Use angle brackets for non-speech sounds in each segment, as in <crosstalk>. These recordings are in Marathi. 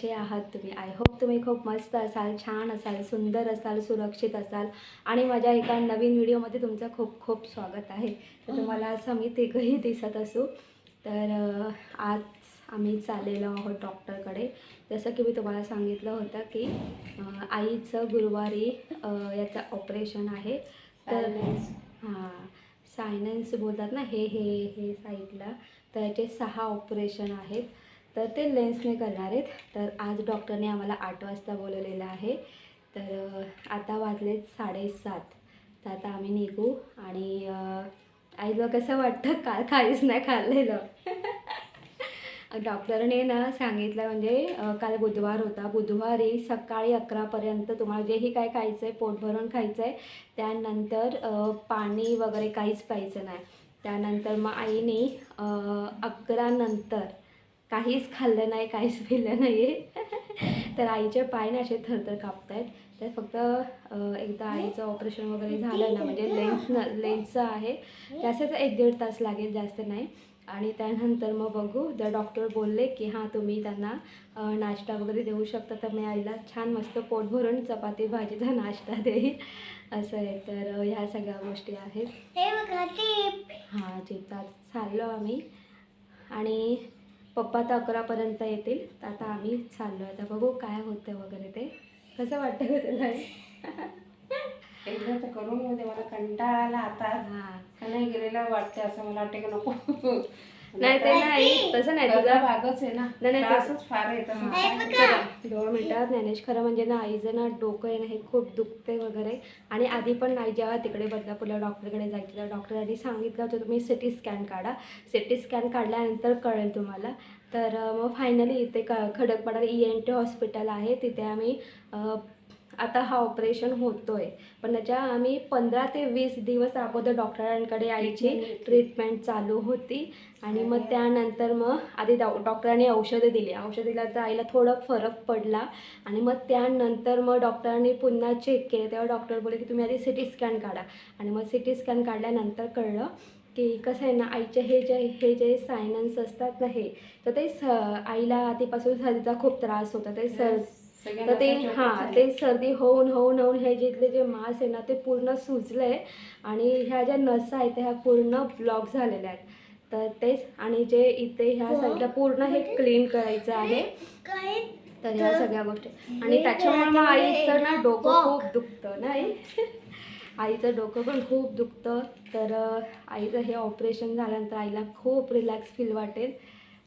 कसे आहात तुम्ही? आय होप तुम्ही खूप मस्त असाल छान असाल सुंदर असाल सुरक्षित असाल. आणि माझ्या एका नवीन व्हिडिओमध्ये तुमचं खूप खूप स्वागत आहे. तर तुम्हाला असं मी तिघंही दिसत असू. तर आज आम्ही चाललेलो आहोत डॉक्टरकडे. जसं की मी तुम्हाला सांगितलं होतं की आईचं गुरुवारी याचं ऑपरेशन आहे. तर हां सायनन्स बोलतात ना हे हे हे साईडला. तर याचे सहा ऑपरेशन आहेत. तर ते लेन्सने करणार आहेत. तर आज डॉक्टरने आम्हाला आठ वाजता बोलवलेलं आहे. तर आता वाजलेत साडेसात. तर आता आम्ही निघू आणि अं, आईला कसं वाटतं? काल काहीच नाही खाल्लेलं. <laughs> डॉक्टरने ना सांगितलं म्हणजे काल बुधवार होता. बुधवारी सकाळी अकरापर्यंत तुम्हाला जेही काय खायचं आहे पोट भरून खायचं आहे त्यानंतर पाणी वगैरे काहीच प्यायचं नाही. त्यानंतर मग आईने अकरानंतर काहीच खाल्लं नाही काहीच पिलं नाही आहे तर आईचे पाय ना असे थरथर कापत आहेत तर फक्त एकदा आईचं ऑपरेशन वगैरे झालं ना म्हणजे लेन्स न लेन्सचं आहे. जास्तच एक दीड तास लागेल जास्त नाही. आणि त्यानंतर मग बघू जर डॉक्टर बोलले की हां तुम्ही त्यांना नाश्ता वगैरे देऊ शकता तर मी आईला छान मस्त पोट भरून चपाती भाजीचा नाश्ता देईन असं आहे. तर ह्या सगळ्या गोष्टी आहेत. हे जिथं चाललो आम्ही. आणि पप्पा तर अकरापर्यंत येतील. तर आता आम्ही चाललो आता बघू काय होतं वगैरे ते. कसं वाटतं तुला? एकदा तर करून दे. मला कंटाळा आला आता. हां. का नाही गेलेला वाटते असं मला वाटते की नको. नाही ते नाही तसं नाही तुझा भागच आहे ना. नाही, नाही, त्रासच फार येत दोन मिनटात ज्ञानेश खरं म्हणजे ना आईचं ना डोकं आहे ना हे खूप दुखते वगैरे. आणि आधी पण नाही जेव्हा तिकडे बदलापूरला डॉक्टरकडे जायचं तर डॉक्टरांनी सांगितलं होतं तुम्ही सिटी स्कॅन काढा. सिटी स्कॅन काढल्यानंतर कळेल तुम्हाला. तर मग फायनली इथे क Khadakpada E N T hospital आहे. तिथे आम्ही आता हा ऑपरेशन होतो आहे पण त्याच्या आम्ही पंधरा ते वीस दिवस अगोदर डॉक्टरांकडे आईची ट्रीटमेंट चालू होती. आणि मग त्यानंतर मग आधी डॉ डॉक्टरांनी औषधं दिली. औषधं दिल्यानंतर आईला थोडा फरक पडला. आणि मग त्यानंतर मग डॉक्टरांनी पुन्हा चेक केलं. तेव्हा डॉक्टर बोलले की तुम्ही आधी सी टी स्कॅन काढा. आणि मग सी टी स्कॅन काढल्यानंतर कळलं की कसं आहे ना आईचे हे जे हे जे सायनन्स असतात ना हे तर ते स आईला आधीपासून सर्दीचा खूप त्रास होता. ते सर तर ते हां ते सर्दी होऊन होऊन होऊन हे जिथले जे मांस आहे ना ते पूर्ण सुजलं आहे आणि ह्या ज्या नसा आहेत त्या ह्या पूर्ण ब्लॉक झालेल्या आहेत. तर तेच आणि जे इथे ह्या साईडला पूर्ण हे क्लीन करायचं आहे. तर ह्या सगळ्या गोष्टी. आणि त्याच्यामुळे मग आईचं ना डोकं खूप दुखतं नाही? आईचं डोकं पण खूप दुखतं. तर आईचं हे ऑपरेशन झाल्यानंतर आईला खूप रिलॅक्स फील वाटेल.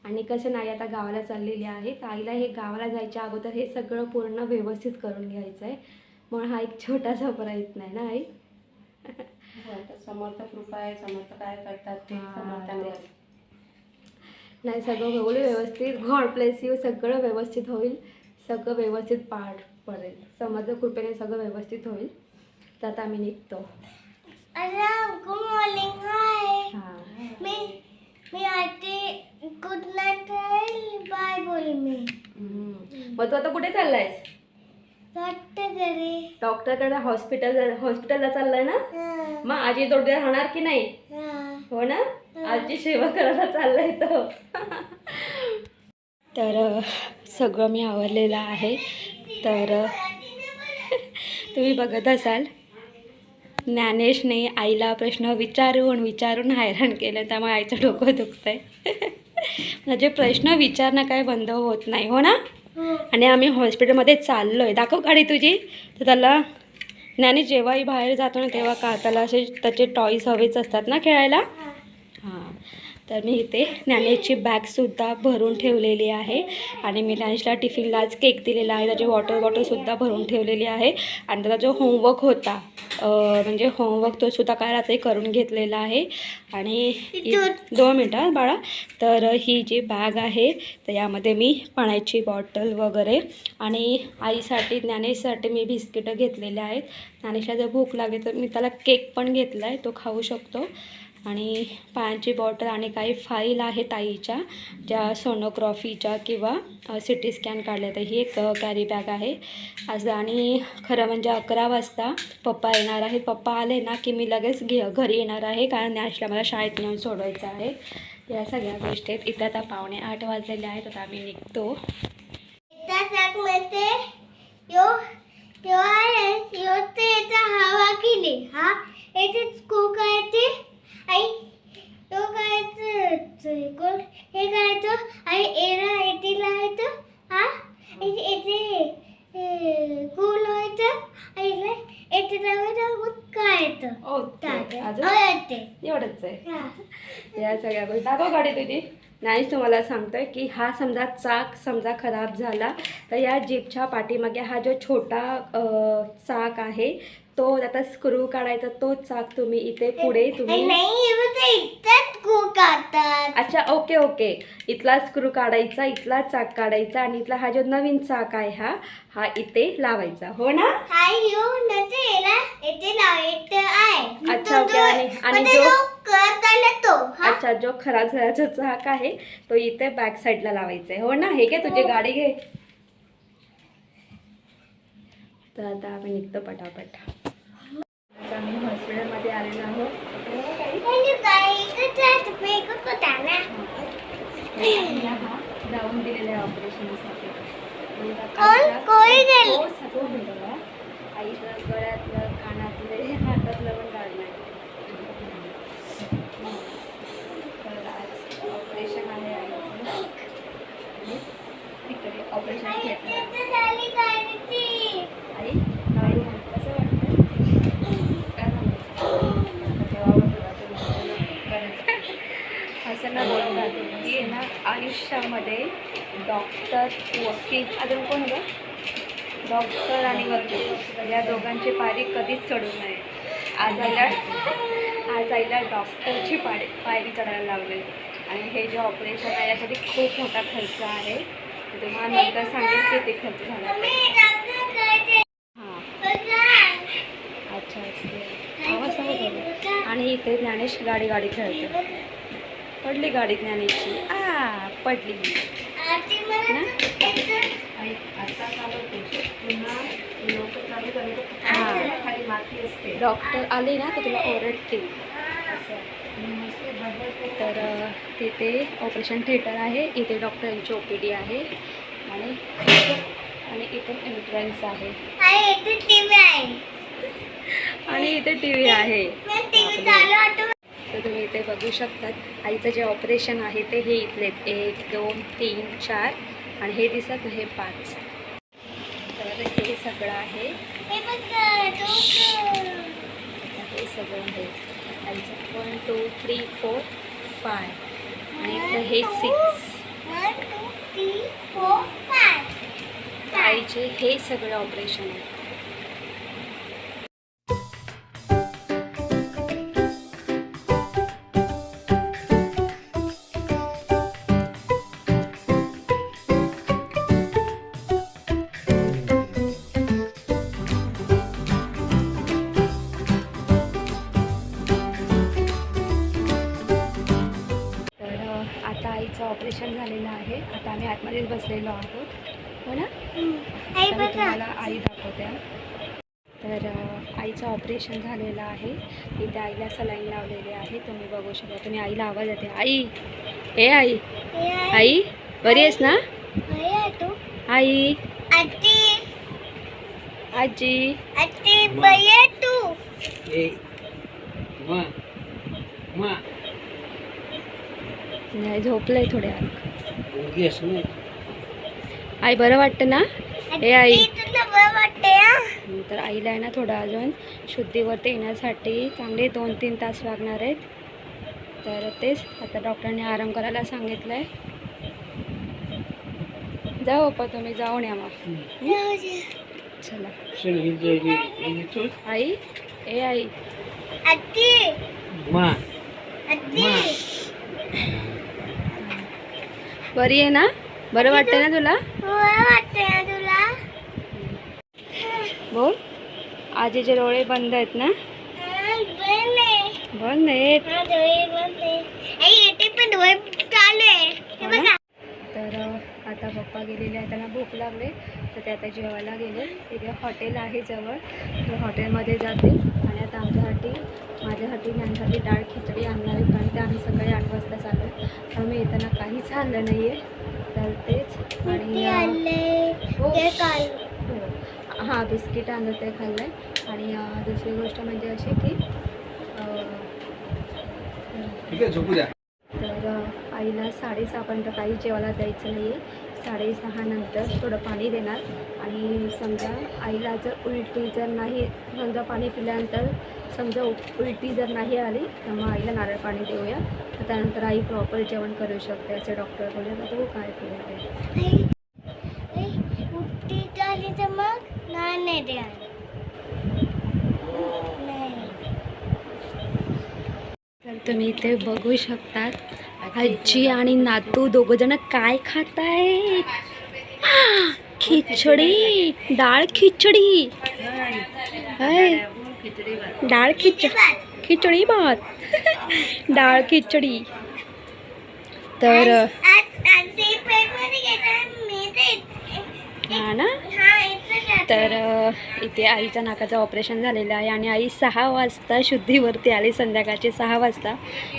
आणि कसं नाही आता गावाला चाललेली आहे. तर आईला हे गावाला जायच्या अगोदर हे सगळं पूर्ण व्यवस्थित करून घ्यायचं आहे. म्हणून हा एक छोटासा प्रयत्न आहे ना आई? समर्थ कृपा आहे. समर्थ काय करतात ते हां. नाही सगळं होईल व्यवस्थित. गॉड प्लेस यू सगळं व्यवस्थित होईल. सगळं व्यवस्थित पार पडेल. समज कृपेने सगळं व्यवस्थित होईल. तर आता आम्ही निघतो. अरे गुड मॉर्निंग हाय हां. मी आते गुड नाईट बाय बोल मी. हम्म. मग तू आता कुठे चाललायस? वाटतं घरी डॉक्टरकडे हॉस्पिटल हॉस्पिटलला चाललाय ना? हां. मग आजी थोड्या राहणार की नाही? हां. ना? आजी सेवा करायला चाललाय तो. तर सगळं मी आवरलेलं आहे. तर <laughs> तुम्ही बघत असाल ज्ञानेशने आईला प्रश्न विचारून विचारून हैराण केलं. त्यामुळे आईचं डोकं दुखतं आहे <laughs> म्हणजे प्रश्न विचारणं काय बंद होत नाही हो ना? हो. आणि आम्ही हॉस्पिटलमध्ये चाललो आहे दाखव गाडी तुझी. तर त्याला ज्ञानेश जेव्हाही बाहेर जातो ना तेव्हा का त्याला असे त्याचे टॉईज हवेच असतात ना खेळायला? तर मी इथे ज्ञानेशची बॅगसुद्धा भरून ठेवलेली आहे. आणि मी ज्ञानेशला टिफिनला आज केक दिलेला आहे. त्याची वॉटर बॉटलसुद्धा भरून ठेवलेली आहे. आणि त्याचा जो होमवर्क होता म्हणजे होमवर्क तो सुद्धा काय रात्री करून घेतलेला आहे. आणि दोन मिनटं बाळा. तर ही जी बॅग आहे तर यामध्ये मी पाण्याची बॉटल वगैरे आणि आईसाठी ज्ञानेशसाठी मी बिस्किटं घेतलेले आहेत. ज्ञानेशला जर भूक लागेल तर मी त्याला केक पण घेतला आहे तो खाऊ शकतो. आणि पाण्याची बॉटल आणि काही फाईल आहेत आईच्या ज्या सोनोग्राफीच्या किंवा सी टी स्कॅन काढल्या तर ही एक कॅरी बॅग आहे. आज आणि खरं म्हणजे अकरा वाजता पप्पा येणार आहेत. पप्पा आले ना की मी लगेच घे घरी येणार आहे. कारण नॅशला मला शाळेत नेऊन सोडवायचं आहे. या सगळ्या गोष्टी आहेत. इथं आता पावणे आठ वाजलेले आहेत. आता आम्ही निघतो. हवा केली हा येथे स्कू काय ते. आई तो कोण? हे काय तो आई एरा आहे तो हा? याचे कूल व्हायचं आईला येतं ओके अजून? येते एवढंच आहे. या सगळ्या गोष्टी. दाखव गाडी तुझी. नाही तुम्हाला सांगतोय की हा समजा चाक समजा खराब झाला तर या जीपच्या पाठीमागे हा जो छोटा चाक आहे तो आता स्क्रू काढायचा तो चाक तुम्ही इथे पुढे तुम्ही अच्छा ओके ओके इथला स्क्रू काढायचा इथला चाक काढायचा आणि इथला हा जो नवीन चाक आहे हा हा इथे लावायचा. हो ना? अच्छा, ओके. जो- आणि- आणि जो- अच्छा जो खराब झाल्याचा चाक आहे तो इथे बॅक साईडला लावायचा आहे. हो ना? हे घे तुझी हो. गाडी घे. तर आता आम्ही निघतो पटापट. आता आम्ही हॉस्पिटलमध्ये आलेलो आहोत. आणि बाई कशात मेकअप होता ना आईला हा जाऊन दिलेला आहे ऑपरेशनसाठी हो, सगळं आहे. आईचं गळ्यातलं कानातलं हातातलं पण काढलं तर आज ऑपरेशन आहे आईचं. तिकडे ऑपरेशन घेतलं किती झाली गाडीची आई गाडी म्हणते, कसं वाटतं काय सांगायचं? आता तेव्हा पण तुला ते बोलणं करायचं. त्यांना ना बोलून राहतो की आहे ना आयुष्यामध्ये डॉक्टर वकील अजून कोण गं डॉक्टर आणि वकील. या दोघांची पायरी कधीच चढू नये आज आईला आज आईला डॉक्टरची पाडी पायरी चढायला लागले. आणि हे जे ऑपरेशन आहे यासाठी खूप मोठा खर्च आहे. तुम्हाला नंतर सांगेन किती खर्च झाला. हां. अच्छा आणि इथे ज्ञानेश गाडी गाडी खेळतो पडली गाडी ज्ञानेशची. आ पडली. हां. डॉक्टर आले ना तर तुला ओरडतील तर तिथे ऑपरेशन थिएटर आहे. इथे डॉक्टरांची ओ पी डी आहे. आणि आणि इथून एंट्रन्स इथे TV आहे. आणि इथे टी व्ही आहे. तुम्ही इथे बघू शकतात. आईचं जे ऑपरेशन आहे ते हे इथले एक दोन तीन चार आणि हे दिसत हे पाच. तर हे सगळं आहे. हे सगळं आहे. आईचं one two three four five आणि इथं हे सिक्स. आईचे हे सगळं ऑपरेशन आहे. तर आईचं ऑपरेशन झालेलं आहे. इथे आईला सलाईन लावलेली आहे. तुम्ही बघू शकता. तुम्ही आईला आवाज येते आई ए आई. हे आहे. आई बरी आहेस ना? हे. आई. आजी. आजी. आजी बाई आहे तू? ए मा मा. नाही झोपलंय नाही. आई बरं वाटतं ना? ए आई. तर आईला आहे ना थोडं अजून शुद्धीवरती येण्यासाठी चांगले दोन तीन तास लागणार आहेत. तर तेच आता डॉक्टरने आराम करायला सांगितलं आहे जाऊ पप्पा तुम्ही जाऊन या मग. चला. आई ए आई. बरी आहे ना? बरं वाटतं ना तुला बरं वाटते ना तुला बोल आजीचे डोळे बंद आहेत ना? आहे. बंद आहेत. हा, आहे. चालू आहे. तर आता पप्पा गेलेले आहे त्यांना भूक लागले. तर ते आता जेवायला गेले. तिथे हॉटेल आहे जवळ. तर हॉटेलमध्ये जाते. आणि आता आमच्यासाठी माझ्यासाठी त्यांच्यासाठी डाळ खिचडी आणणार आहे. कारण ते आम्ही सकाळी आठ वाजता चाललो तर मी येताना काहीच आणलं नाही आहे तर किती आणि हो. हो. हां बिस्किट आणलं ते खाल्लं आहे आणि दुसरी गोष्ट म्हणजे अशी की अं, ठीक आहे झोपू द्या. तर आईला साडेसहापर्यंत काही जेवायला द्यायचं नाही आहे साडेसहा नंतर थोडं पाणी देणार. आणि समजा आईला जर उलटी जर नाही समजा पाणी पिल्यानंतर समजा उ- उलटी जर नाही आली तर मग आईला नारळ पाणी देऊया. तर त्यानंतर आई प्रॉपर जेवण करू शकते असे डॉक्टर बोलले. तर तू काय आई, उलटी झाली तर मग नाही नाही द्या नाही तर तुम्ही इथे बघू शकतात आजी आणि नातू दोघं जण काय खात आहे खिचडी डाळ खिचडी। हाय. खिचडी भात डाळ खिच खिचडी भात डाळ खिचडी। तर आज आज ते पेपरमध्ये घेतलं मी ते हा ना हा इथं घेतलं. तर इथे आईच्या नाकाचं ऑपरेशन झालेलं आहे आणि आई सहा वाजता शुद्धीवरती आली संध्याकाळची सहा वाजता.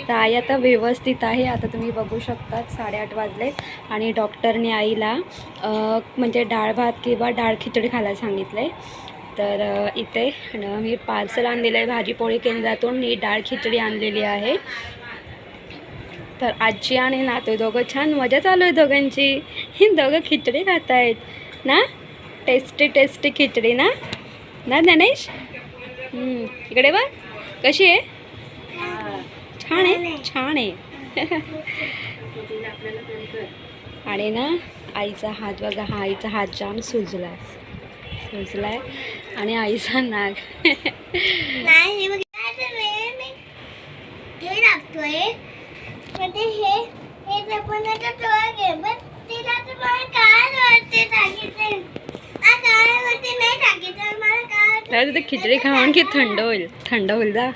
तर आई आता व्यवस्थित आहे. आता तुम्ही बघू शकतात साडेआठ वाजले आणि डॉक्टरने आईला म्हणजे डाळ भात किंवा डाळ खिचडी खायला सांगितलं आहे तर इथे मी पार्सल आणलेलं आहे भाजीपोळी केंद्रातून. मी डाळ खिचडी आणलेली आहे. तर आजी आणि नातू दोघं छान मजा चालू आहे दोघांची. ही <laughs> दोघं खिचडी खात आहेत ना? टेस्टी टेस्टी खिचडी ना? ना ज्ञानेश? इकडे बघ. कशी आहे? छान आहे छान आहे. <laughs> आणि ना आईचा हात बघा हा आईचा हात जाम सुजला. सुजलाय. आणि आईचा नाग हे तर खिचडी खाऊन की थंड होईल. थंड होईल जा.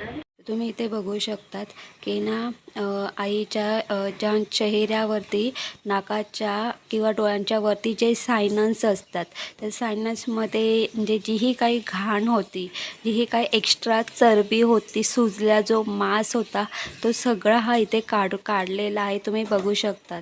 तुम्ही इथे बघू शकतात की ना आईच्या ज्या चेहऱ्यावरती नाकाच्या किंवा डोळ्यांच्या वरती जे सायनन्स असतात त्या सायनन्समध्ये म्हणजे जी ही काही घाण होती जी ही काही एक्स्ट्रा चरबी होती सुजल्या जो मांस होता तो सगळा हा इथे काढ काढलेला आहे. तुम्ही बघू शकतात.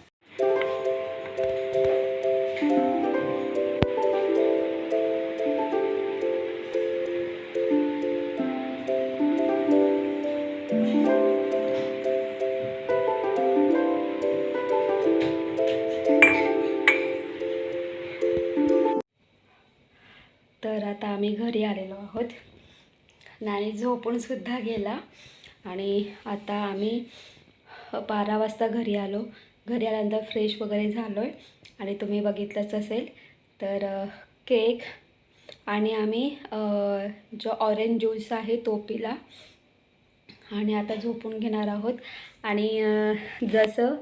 तर आता आम्ही घरी आलेलो आहोत. नाणी झोपूनसुद्धा गेला आणि आता आम्ही बारा वाजता घरी आलो. घरी आल्यानंतर फ्रेश वगैरे झालो आहे आणि तुम्ही बघितलंच असेल. तर केक आणि आम्ही जो ऑरेंज ज्यूस आहे तो पिला. आणि आता झोपून घेणार आहोत. आणि जसं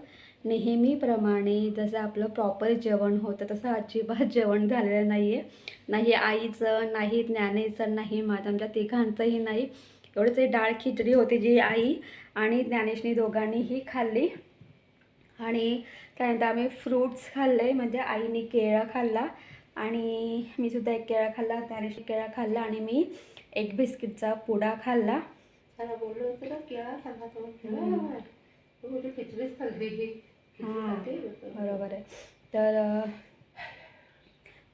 नेहमीप्रमाणे जसं आपलं प्रॉपर जेवण होतं तसं अजिबात <laughs> जेवण झालेलं नाही आहे नाही आईचं नाही ज्ञानेचं नाही माझं आमच्या तिघांचंही नाही. एवढंच एक डाळ खिचडी होती जी आई आणि ज्ञानेशनी दोघांनीही खाल्ली. आणि त्यानंतर आम्ही फ्रूट्स खाल्ले म्हणजे आईने केळा खाल्ला आणि मी सुद्धा एक केळा खाल्ला ज्ञानेशने केळा खाल्ला आणि मी एक बिस्किटचा पुडा खाल्ला. त्याला बोललो होतं केळा खाल्ला तो. खिचडीच खाल्ली? बरोबर आहे. तर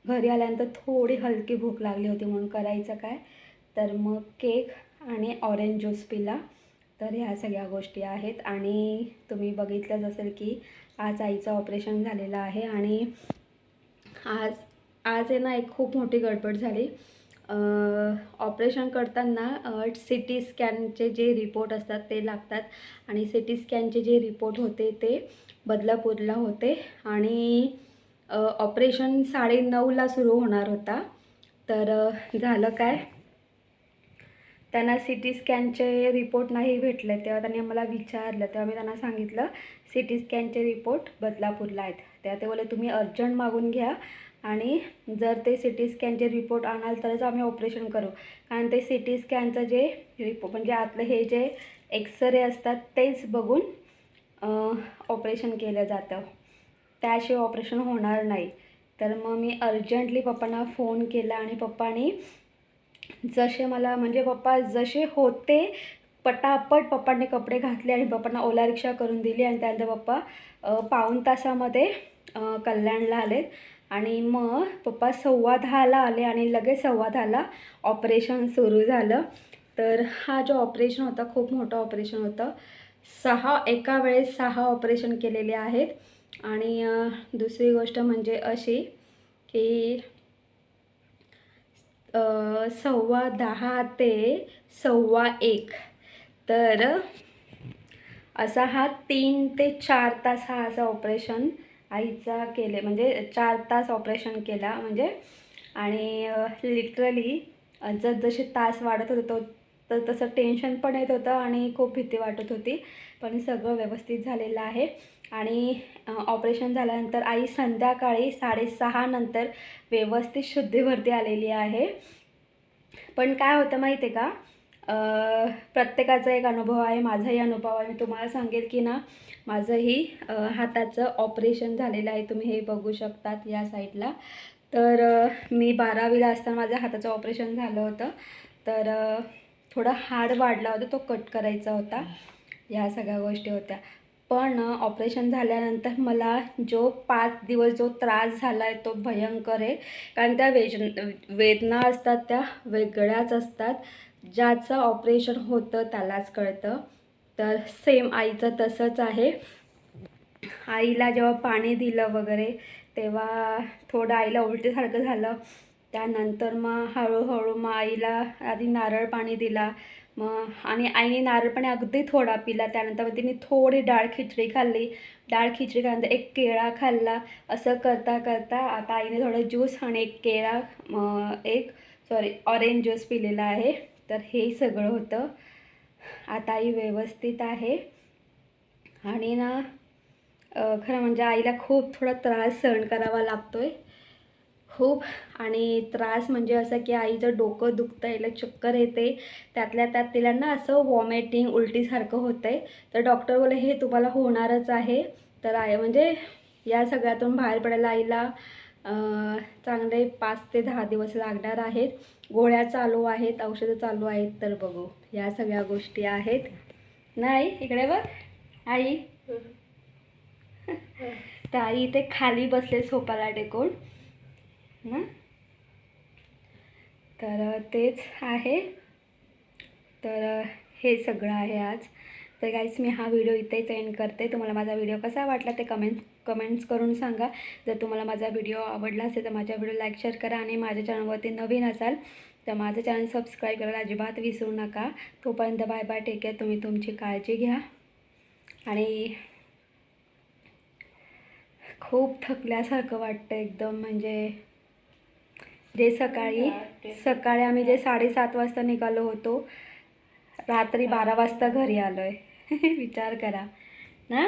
घरी आल्यानंतर थोडी हलकी भूक लागली होती म्हणून करायचं काय? तर मग केक आणि ऑरेंज ज्यूस पिला. तर ह्या सगळ्या गोष्टी आहेत. आणि तुम्ही बघितलंच असेल की आज आईचं ऑपरेशन झालेलं आहे. आणि आज आज आहे ना एक खूप मोठी गडबड झाली. ऑपरेशन करताना सी टी स्कॅनचे जे रिपोर्ट असतात ते लागतात. आणि सी टी स्कॅनचे जे रिपोर्ट होते ते बदलापूरला होते. आणि ऑपरेशन साडेनऊला सुरू होणार होता. तर झालं काय? त्यांना सी टी स्कॅनचे रिपोर्ट नाही भेटले. तेव्हा त्यांनी आम्हाला विचारलं. तेव्हा मी त्यांना सांगितलं सी टी स्कॅनचे रिपोर्ट बदलापूरला आहेत. तेव्हा ते बोले तुम्ही अर्जंट मागून घ्या. आणि जर ते सी टी स्कॅनचे रिपोर्ट आणाल तरच आम्ही ऑपरेशन करू. कारण ते सी टी स्कॅनचं जे रिपोर्ट म्हणजे आतलं हे जे एक्सरे असतात तेच बघून ऑपरेशन केलं जातं. त्याशिवाय ऑपरेशन होणार नाही. तर मग मी अर्जंटली पप्पांना फोन केला आणि पप्पानी जसे मला म्हणजे पप्पा जसे होते पटापट पप्पांनी कपडे घातले आणि पप्पांना ओला रिक्षा करून दिली आणि त्यानंतर पप्पा पाऊण तासामध्ये कल्याणला आलेत. आणि मग पप्पा सव्वा दहाला आले आणि लगेच सव्वा दहाला ऑपरेशन सुरू झालं. तर हा जो ऑपरेशन होता खूप मोठं ऑपरेशन होतं. सहा एका वेळेस सहा ऑपरेशन केलेले आहेत. आणि दुसरी गोष्ट म्हणजे अशी की सव्वा दहा ते सव्वा एक. तर असा हा तीन ते चार तास हा असा ऑपरेशन आईचा केले म्हणजे चार तास ऑपरेशन केला म्हणजे आणि लिटरली जसजसे तास वाढत होते तो तर तसं टेन्शन पण येत होतं आणि खूप भीती वाटत होती. पण सगळं व्यवस्थित झालेलं आहे. आणि ऑपरेशन झाल्यानंतर आई संध्याकाळी साडेसहानंतर व्यवस्थित शुद्धीवरती आलेली आहे. पण काय होतं माहिती आहे का? प्रत्येकाचा एक अनुभव आहे माझाही अनुभव आहे. मी तुम्हाला सांगेल की ना माझंही हाताचं ऑपरेशन झालेलं आहे. तुम्ही हे बघू शकतात या साईडला तर मी बारावीला असताना माझ्या हाताचं ऑपरेशन झालं होतं. तर थोडा हाड वाढला होता तो कट करायचा होता. ह्या सगळ्या गोष्टी होत्या. पण ऑपरेशन झाल्यानंतर मला जो पाच दिवस जो त्रास झाला आहे तो भयंकर आहे. कारण त्या वेज वेदना असतात त्या वेगळ्याच असतात. ज्याचं ऑपरेशन होतं त्यालाच कळतं. तर सेम आईचं तसंच आहे. आईला जेव्हा पाणी दिलं वगैरे तेव्हा थोडं आईला उलटीसारखं झालं. त्यानंतर मग हळूहळू मग आईला आधी नारळ पाणी दिला. मग आणि आईने नारळ पाणी अगदी थोडा पिला. त्यानंतर मग तिने थोडी डाळ खिचडी खाल्ली. डाळ खिचडी खाल्ल्यानंतर एक केळा खाल्ला. असं करता करता आता आईने थोडं ज्यूस आणि एक केळा एक सॉरी ऑरेंज ज्यूस पिलेला आहे. तर हे सगळं होतं. आता आई व्यवस्थित आहे. आणि ना खरं म्हणजे आईला खूप थोडा त्रास सहन करावा लागतो आहे खूप. आणि त्रास म्हणजे असं की आईचं डोकं दुखतं याला चक्कर येते. त्यातल्या त्यात तिला ना असं वॉमिटिंग उलटीसारखं होतं आहे तर डॉक्टर बोले हे तुम्हाला होणारच आहे. तर आहे म्हणजे या सगळ्यातून बाहेर पडायला आईला चांगले पाच ते दहा दिवस लागणार आहेत. गोळ्या चालू आहेत औषधं चालू आहेत तर बघू. या सगळ्या गोष्टी आहेत. नाही इकडे बघ. आई. तर आई इथे खाली बसले सोपाला टेकून ना तर तेच आहे. तर हे सगळं आहे आज. तर गाईस मी हा व्हिडिओ इथेच एंड करते. तुम्हाला माझा व्हिडिओ कसा वाटला ते कमेंट कमेंट्स करून सांगा. जर तुम्हाला माझा व्हिडिओ आवडला असेल तर माझ्या व्हिडिओ लाईक शेअर करा आणि माझ्या चॅनलवरती नवीन असाल तर माझं चॅनल सबस्क्राईब करायला अजिबात विसरू नका. तोपर्यंत बाय बाय टेक केअर तुम्ही तुमची काळजी घ्या. आणि खूप थकल्यासारखं वाटतं एकदम. म्हणजे जे सकाळी सकाळी आम्ही जे साडेसात वाजता निघालो होतो रात्री बारा वाजता घरी आलो आहे <laughs> विचार करा. ना?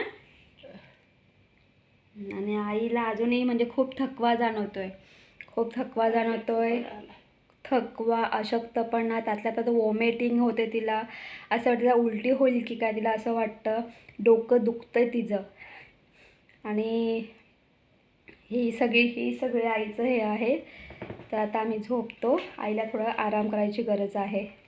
आणि आईला अजूनही म्हणजे खूप थकवा जाणवतो आहे खूप थकवा जाणवतो आहे थकवा अशक्तपणा त्यातल्या त्यात वॉमिटिंग होते तिला. असं वाटतं तिला उलटी होईल की काय तिला असं वाटतं. डोकं दुखतं आहे तिचं. आणि ही सगळी ही सगळी आईचं हे आहे. तर आता आम्ही झोपतो. आईला थोडं आराम करायची गरज आहे.